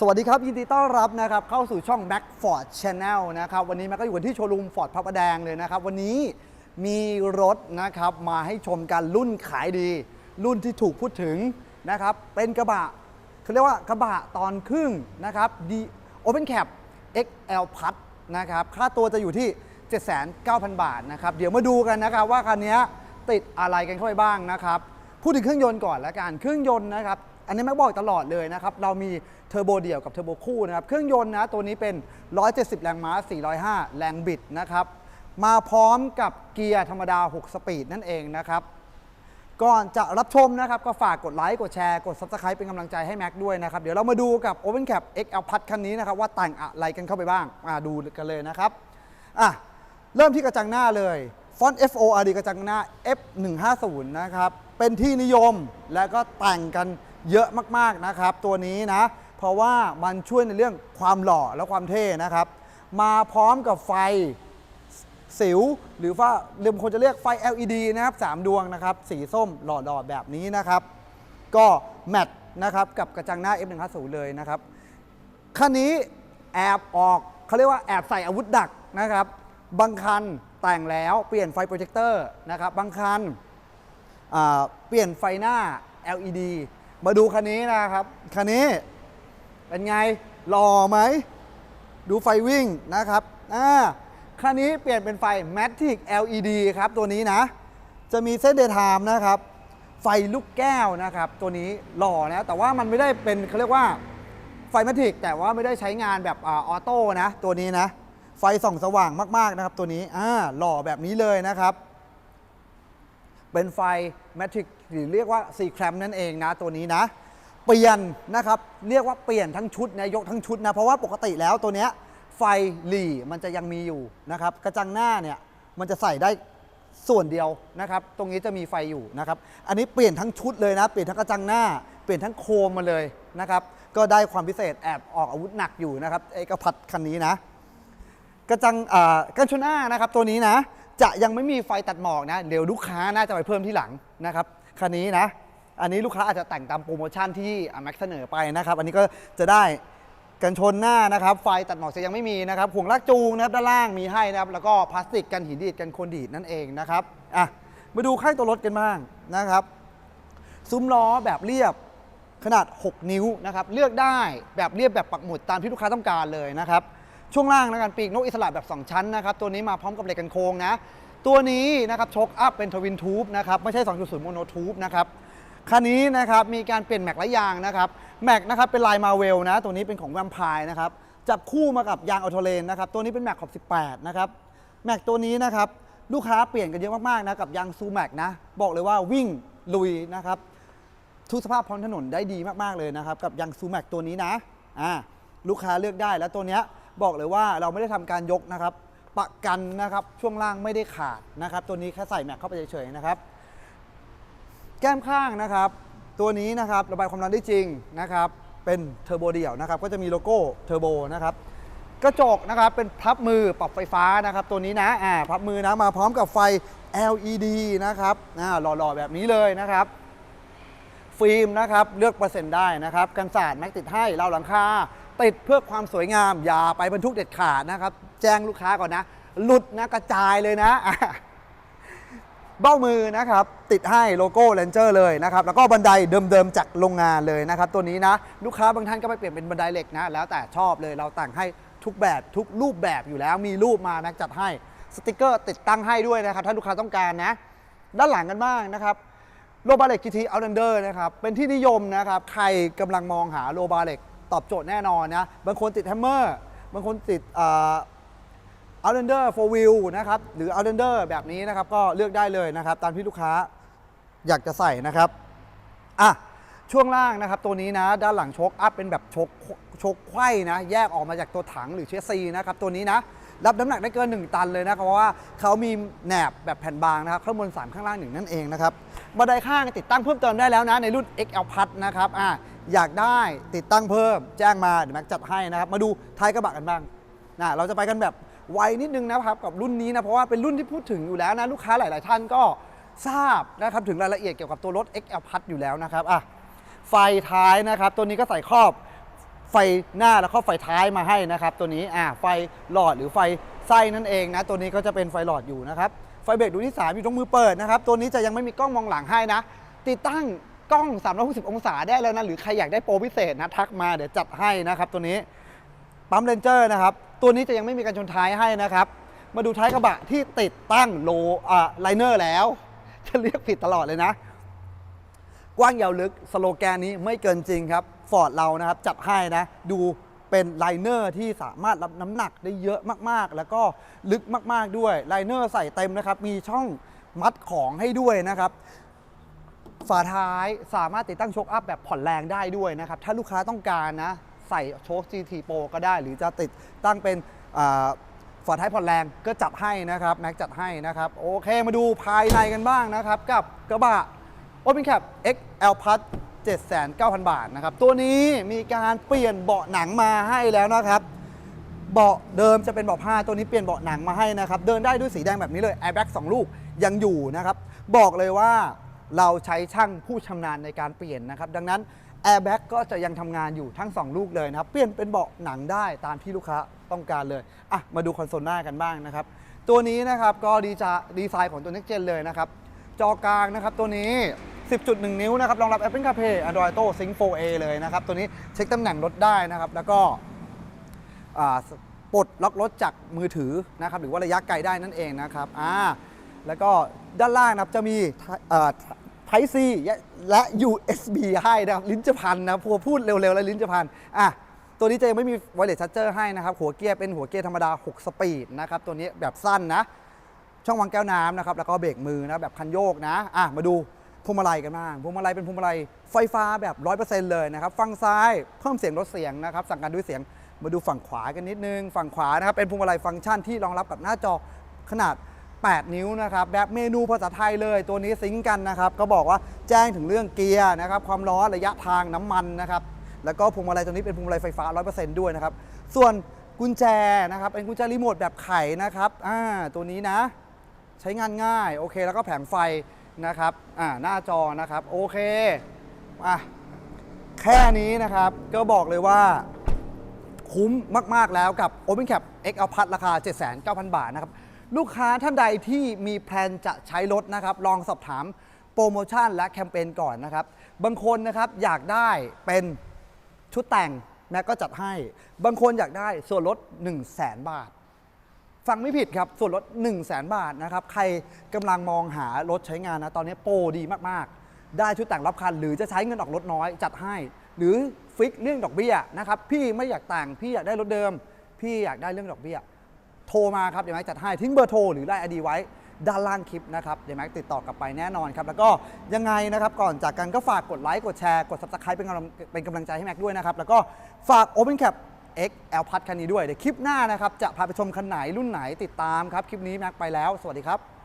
สวัสดีครับ ยินดีต้อนรับนะครับเข้าสู่ช่อง Mac Ford Channel นะครับวันนี้แม็กก็อยู่กันที่โชว์รูมฟอร์ดพระประแดงเลยนะครับ วันนี้มีรถนะครับมาให้ชมกันรุ่นขายดี รุ่นที่ถูกพูดถึงนะครับเป็นกระบะเขาเรียกว่ากระบะตอนครึ่งนะครับดีโอเ n นแคป XL พัดนะครับค่าตัวจะอยู่ที่ 79,000 บาทนะครับเดี๋ยวมาดูกันนะครับว่าคันนี้ติดอะไรกันเข้าไปบ้างนะครับพูดถึงเครื่องยนต์ก่อนละกันเครื่องยนต์นะครับ อันนี้แม็กบอกตลอดเลยนะครับ เรามีเทอร์โบเดี่ยวกับเทอร์โบคู่นะครับ เครื่องยนต์นะตัวนี้เป็น 170 แรงม้า 405 แรงบิดนะครับ มาพร้อมกับเกียร์ธรรมดา 6 สปีดนั่นเองนะครับ ก่อนจะรับชมนะครับ ก็ฝากกดไลค์ กดแชร์ กด Subscribe เป็นกำลังใจให้แม็กด้วยนะครับ เดี๋ยวเรามาดูกับ Open Cap XL พัดคันนี้นะครับว่าแต่งอะไรกันเข้าไปบ้างมาดูกันเลยนะครับอะเริ่มที่กระจังหน้าเลยฟอนต์ FORD กระจังหน้า F150 นะครับ เป็นที่นิยมและก็แต่งกัน เยอะมากๆนะครับ ตัวนี้นะ เพราะว่ามันช่วยในเรื่องความหล่อและความเท่นะครับ มาพร้อมกับไฟสิว หรือว่าเรือมคนจะเรียกไฟ LED นะครับ 3 ดวงนะครับ สีส้มหล่อๆแบบนี้นะครับ ก็แมทนะครับกับกระจังหน้า F150 เลยนะครับคันนี้แอบออกเขาเรียกว่าแอบใส่อาวุธดักนะครับ บางคันแต่งแล้วเปลี่ยนไฟโปรเจคเตอร์นะครับ บางคันเปลี่ยนไฟหน้า LED มาดูคันนี้นะครับ คันนี้เป็นไงหล่อไหม ดูไฟวิ่งนะครับอ่าคันนี้เปลี่ยนเป็นไฟ Matic LED ครับตัวนี้นะ จะมีเส้นเดย์ไทม์นะครับ ไฟลูกแก้วนะครับ ตัวนี้หล่อนะ แต่ว่ามันไม่ได้เป็นเขาเรียกว่าไฟแมทิกแต่ว่าไม่ได้ใช้งานแบบอาออโต้นะ ตัวนี้นะ ไฟส่องสว่างมากๆนะครับ ตัวนี้อ่าหล่อแบบนี้เลยนะครับ เป็นไฟแมทริก หรือเรียกว่า4แครมนั่นเองนะตัวนี้นะเปลี่ยนนะครับเรียกว่าเปลี่ยนทั้งชุดนะยกทั้งชุดนะเพราะว่าปกติแล้วตัวเนี้ยไฟหลีมันจะยังมีอยู่นะครับกระจังหน้าเนี่ยมันจะใส่ได้ส่วนเดียวนะครับ ตรงนี้จะมีไฟอยู่นะครับ อันนี้เปลี่ยนทั้งชุดเลยนะ เปลี่ยนทั้งกระจังหน้า เปลี่ยนทั้งโคมมาเลยนะครับ ก็ได้ความพิเศษแอบออกอาวุธหนักอยู่นะครับเอกพัดคันนี้นะ กระจังอ่ากันชนหน้านะครับตัวนี้นะ จะยังไม่มีไฟตัดหมอกนะ เดี๋ยวลูกค้าน่าจะไปเพิ่มที่หลังนะครับ คันนี้นะ อันนี้ลูกค้าอาจจะแต่งตามโปรโมชั่นที่แม็กเสนอไปนะครับ อันนี้ก็จะได้กันชนหน้านะครับ ไฟตัดหมอกจะยังไม่มีนะครับห่วงลากจูงนะครับด้านล่างมีให้นะครับ แล้วก็พลาสติกกันหินดีดกันโคลนดีดนั่นเองนะครับอะมาดูข้างตัวรถกันบ้างนะครับ ซุ้มล้อแบบเรียบขนาด 6 นิ้วนะครับ เลือกได้แบบเรียบแบบปักหมุดตามที่ลูกค้าต้องการเลยนะครับ ช่วงล่างนะกันปีกนกอิสระแบบ 2 ชั้นนะครับ ตัวนี้มาพร้อมกับเหล็กกันโค้งนะ ตัวนี้นะครับชกอัพเป็นทวินทูบนะครับไม่ใช่ 2.0 โมโนทูบนะครับคันนี้นะครับมีการเปลี่ยนแม็กและยางนะครับแม็กนะครับเป็นลายมาเวลนะตัวนี้เป็นของแวมไพร์นะครับจับคู่มากับยางออโตเลนนะครับตัวนี้เป็นแม็กขอบ18นะครับแม็กตัวนี้นะครับลูกค้าเปลี่ยนกันเยอะมากๆนะกับยางซูแม็กนะบอกเลยว่าวิ่งลุยนะครับทุกสภาพท้องถนนได้ดีมากๆเลยนะครับกับยังซูแม็กตัวนี้นะอ่าลูกค้าเลือกได้แล้วตัวเนี้ยบอกเลยว่าเราไม่ได้ทำการยกนะครับ ประกันนะครับ ช่วงล่างไม่ได้ขาดนะครับ ตัวนี้แค่ใส่แม็กเข้าไปเฉยๆนะครับ แก้มข้างนะครับ ตัวนี้นะครับระบายความร้อนได้จริงนะครับ เป็นเทอร์โบเดี่ยวนะครับ ก็จะมีโลโก้เทอร์โบนะครับกระจกนะครับเป็นพับมือปรับไฟฟ้านะครับ ตัวนี้นะอ่าพับมือนะมาพร้อมกับไฟ LED นะครับอ่าหล่อๆแบบนี้เลยนะครับ ฟิล์มนะครับเลือกเปอร์เซ็นต์ได้นะครับ กันสาดแม็กติดให้เราหลังคา ติดเพื่อความสวยงาม อย่าไปบรรทุกเด็ดขาดนะครับ แจ้งลูกค้าก่อนนะ หลุดนะกระจายเลยนะ เบ้ามือนะครับ ติดให้โลโก้เลนเจอร์เลยนะครับ แล้วก็บันไดเดิมๆจากโรงงานเลยนะครับ ตัวนี้นะ ลูกค้าบางท่านก็ไปเปลี่ยนเป็นบันไดเหล็กนะ แล้วแต่ชอบเลยเราแต่งให้ทุกแบบทุกรูปแบบอยู่แล้ว มีรูปมาแม็กจัดให้สติกเกอร์ติดตั้งให้ด้วยนะครับ ถ้าลูกค้าต้องการนะ ด้านหลังกันบ้างนะครับโลบาเล็ก GT Outlander นะครับ เป็นที่นิยมนะครับ ใครกำลังมองหาโลบาเล็ก ตอบโจทย์แน่นอนนะ บางคนติดแฮมเมอร์ บางคนติดอ่า Outlander 4 wheel นะครับ หรือเอาเดนเดอร์แบบนี้นะครับ ก็เลือกได้เลยนะครับ ตามที่ลูกค้าอยากจะใส่นะครับอะช่วงล่างนะครับ ตัวนี้นะ ด้านหลังชคอัพเป็นแบบชคโชคไขว้นะ แยกออกมาจากตัวถังหรือเชสซีนะครับ ตัวนี้นะ รับน้ำหนักได้เกิน 1 ตันเลยนะครับเพราะว่าเขามีแหนบแบบแผ่นบางนะครับข้างบน 3 ข้างล่างหนึ่งนั่นเองนะครับบันไดข้างติดตั้งเพิ่มเติมได้แล้วนะในรุ่น XL p l u นะครับอะอยากได้ติดตั้งเพิ่มแจ้งมาเดี๋ยวแม็กจัดให้นะครับมาดูท้ายกระบะกันบ้างนะเราจะไปกันแบบไวนิดนึงนะครับกับรุ่นนี้นะเพราะว่าเป็นรุ่นที่พูดถึงอยู่แล้วนะลูกค้าหลาย ๆ ท่านก็ทราบนะครับถึงรายละเอียดเกี่ยวกับตัวรถ XL p l u อยู่แล้วนะครับอะไฟท้ายนะครับตัวนี้ก็ใส่ครอบ ไฟหน้าแล้วก็ไฟท้ายมาให้นะครับ ตัวนี้อ่าไฟหลอดหรือไฟไส้นั่นเองนะ ตัวนี้ก็จะเป็นไฟหลอดอยู่นะครับ ไฟเบรกดูที่ 3 อยู่ตรงมือเปิดนะครับ ตัวนี้จะยังไม่มีกล้องมองหลังให้นะ ติดตั้งกล้อง 360 องศาได้แล้วนะ หรือใครอยากได้โปรพิเศษนะ ทักมาเดี๋ยวจัดให้นะครับตัวนี้ปั๊มเลนเจอร์นะครับ ตัวนี้จะยังไม่มีการชนท้ายให้นะครับ มาดูท้ายกระบะที่ติดตั้งโลอ่าไลเนอร์แล้ว จะเรียกผิดตลอดเลยนะ กว้างยาวลึกสโลแกนนี้ไม่เกินจริงครับ ฟอร์ดเรานะครับจัดให้นะ ดูเป็นไลเนอร์ที่สามารถรับน้ำหนักได้เยอะมากๆ แล้วก็ลึกมากๆด้วยไลเนอร์ใส่เต็มนะครับ มีช่องมัดของให้ด้วยนะครับ ฝาท้ายสามารถติดตั้งโชคอัพแบบผ่อนแรงได้ด้วยนะครับ ถ้าลูกค้าต้องการนะ ใส่โชค GT Pro ก็ได้ หรือจะติดตั้งเป็นอ่าฝาท้ายผ่อนแรงก็จัดให้นะครับแม็กจัดให้นะครับโอเคมาดูภายในกันบ้างนะครับ กับกระบะ Open Cap XL Plus 79,000 บาทนะครับ ตัวนี้มีการเปลี่ยนเบาะหนังมาให้แล้วนะครับ เบาะเดิมจะเป็นเบาะผ้าตัวนี้เปลี่ยนเบาะหนังมาให้นะครับ เดินได้ด้วยสีแดงแบบนี้เลย Airbag 2ลูกยังอยู่นะครับ บอกเลยว่าเราใช้ช่างผู้ชำนาญในการเปลี่ยนนะครับ ดังนั้น Airbag ก็จะยังทำงานอยู่ทั้ง 2 ลูกเลยนะครับ เปลี่ยนเป็นเบาะหนังได้ตามที่ลูกค้าต้องการเลยอะมาดูคอนโซลหน้ากันบ้างนะครับ ตัวนี้นะครับก็ดีจะดีไซน์ของตัว Next Gen เลยนะครับ จอกลางนะครับตัวนี้ 10.1 นิ้วนะครับรองรับ Apple CarPlay Android Auto Sync 4A เลยนะครับ ตัวนี้เช็คตำแหน่งรถได้นะครับ แล้วก็ปลดล็อกรถจากมือถือนะครับหรือว่าระยะไกลได้นั่นเองนะครับอ่าแล้วก็ด้านล่างนะครับจะมีไทซีและ USB ให้นะครับลิ้นจะพันนะพัวพูดเร็วๆ แล้วลิ้นจะพันอะตัวนี้จะยังไม่มีไวเลสชัตเจอร์ให้นะครับ หัวเกียร์เป็นหัวเกียร์ธรรมดา 6 สปีดนะครับ ตัวนี้แบบสั้นนะ ช่องวางแก้วน้ำนะครับ แล้วก็เบรกมือนะ แบบคันโยกนะ อะ มาดู พวงมาลัยกันบ้างพวงมาลัยเป็นพวงมาลัยไฟฟ้าแบบ 100%เลยนะครับฝั่งซ้ายเพิ่มเสียงลดเสียงนะครับสั่งการด้วยเสียงมาดูฝั่งขวากันนิดนึง ฝั่งขวานะครับเป็นพวงมาลัยฟังก์ชันที่รองรับกับหน้าจอขนาด 8 นิ้วนะครับแบบเมนูภาษาไทยเลยตัวนี้ซิงกันนะครับ ก็บอกว่าแจ้งถึงเรื่องเกียร์นะครับความร้อนระยะทางน้ำมันนะครับแล้วก็พวงมาลัยตัวนี้เป็นพวงมาลัยไฟฟ้า 100%ด้วยนะครับส่วนกุญแจนะครับเป็นกุญแจรีโมทแบบไขนะครับอ่าตัวนี้นะ ใช้งานง่ายโอเค แล้วก็แผงไฟ นะครับอ่าหน้าจอนะครับโอเคอะแค่นี้นะครับก็บอกเลยว่าคุ้มมาก ๆ แล้วกับ OpenCap XL Plus ราคา 79,000 บาทนะครับ ลูกค้าท่านใดที่มีแพลนจะใช้รถนะครับ ลองสอบถามโปรโมชั่นและแคมเปญก่อนนะครับ บางคนนะครับอยากได้เป็นชุดแต่งแม็กก็จัดให้ บางคนอยากได้ส่วนลด 1 0 0 0 0แบาท ฟังไม่ผิดครับ ส่วนลด 1 0 0 0 0แบาทนะครับ ใครกำลังมองหารถใช้งานนะ ตอนนี้โปรดีมากๆ ได้ชุดแต่งรับคัน หรือจะใช้เงินออกรถน้อยจัดให้ หรือฟิกเรื่องดอกเบี้ยนะครับ พี่ไม่อยากแต่งพี่อยากได้รถเดิม พี่อยากได้เรื่องดอกเบี้ย โทรมาครับเดี๋ยวแม็กจัดให้ทิ้งเบอร์โทรหรือไลน์ไอดีไว้ด้านล่างคลิปนะครับเดี๋ยวแม็กติดต่อกลับไปแน่นอนครับ แล้วก็ยังไงนะครับ ก่อนจากกันก็ฝากกดไลค์กดแชร์กด subscribe เป็นกำลังเป็นกำลังใจให้แม็กด้วยนะครับแล้วก็ฝาก Open Cap X L พัดคันนี้ด้วยเดี๋ยวคลิปหน้านะครับจะพาไปชมคันไหนรุ่นไหนติดตามครับคลิปนี้แม็กไปแล้ว สวัสดีครับ